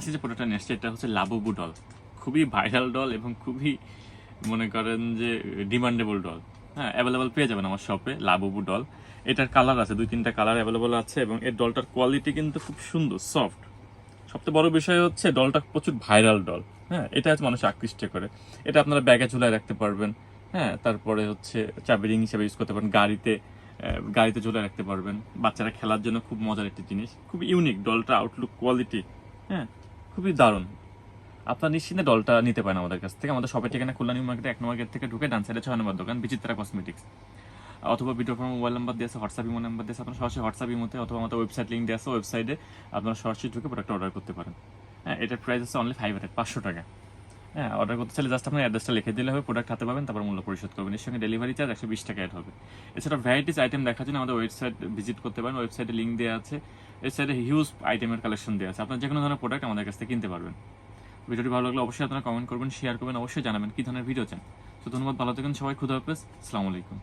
আজকে যে প্রোডাক্টটা নিয়ে আসছে এটা হচ্ছে লাবুবু ডল খুবই ভাইরাল ডল এবং খুবই, মনে করেন যে ডিমান্ডেবল ডল হ্যাঁ অ্যাভেলেবল পেয়ে যাবেন আমার শপে লাবুবু ডল এটার কালার আছে, দুই তিনটা কালার অ্যাভেলেবল আছে এবং এর ডলটার কোয়ালিটি কিন্তু খুব সুন্দর সফট সবচেয়ে বড় বিষয় হচ্ছে ডলটা প্রচুর ভাইরাল ডল হ্যাঁ এটা হচ্ছে মানুষ আকৃষ্ট করে। এটা আপনারা ব্যাগে ঝুলায় রাখতে পারবেন। হ্যাঁ তারপরে হচ্ছে চাবি রিং হিসেবে ইউজ করতে পারেন গাড়িতে গাড়িতে ঝুলে রাখতে পারবেন। বাচ্চারা খেলার জন্য খুব মজার একটি জিনিস। খুব ইউনিক ডলটা আউটলুক কোয়ালিটি হ্যাঁ খুবই দারুণ। আপনার নিশ্চিন্তে ডলটা নিতে পারেন আমাদের কাছ থেকে। আমাদের সবাই ঠিকানা খুলনা নিউ মার্কেটে এক নম্বর গেট থেকে ঢুকে ডান সাইডে ছয় নম্বর দোকান, বিচিত্রা কসমেটিক্স অথবা ভিডিও ফোন মোবাইল নাম্বার দিয়ে আছে হোয়াটসঅ্যাপ ইমো নাম্বার দিয়েছে আপনার সরাসরি হোয়াটসঅ্যাপ ইমোতে অথবা আমাদের ওয়েবসাইট লিঙ্ক দিয়ে আছে ওয়েবসাইটে আপনারা সরাসরি ঢুকে প্রোডাক্ট অর্ডার করতে পারেন। হ্যাঁ এটার প্রাইস আছে অনলি ফাইভ হান্ড্রেড পাঁচশো টাকা। হ্যাঁ অর্ডার করতে চাইলে জাস্ট আপনার অ্যাড্রেসটা লিখে দিলে হবে প্রোডাক্ট হাতে পাবেন, তারপর মূল্য পরিশোধ করবেন। এর সঙ্গে ডেলিভারি চার্জ একশো বিশ টাকা হবে। এছাড়া ভ্যারাইটিস আইটেম দেখার জন্য আমাদের ওয়েবসাইট ভিজিট করতে পারেন। ওয়েবসাইটে লিঙ্ক দেওয়া আছে। সাইডে হিউজ আইটেমের কালেকশন দেওয়া আছে। আপনার যে কোনো ধরনের প্রোডাক্ট আমাদের কাছ থেকে কিনতে পারবেন। ভিডিওটি ভালো লাগলে অবশ্যই আপনারা কমেন্ট করবেন শেয়ার করবেন, অবশ্যই জানাবেন কী ধরনের ভিডিও চান। তো ধন্যবাদ, ভালো থাকেন সবাই, খুদা হাফেজ, আসসালামু আলাইকুম।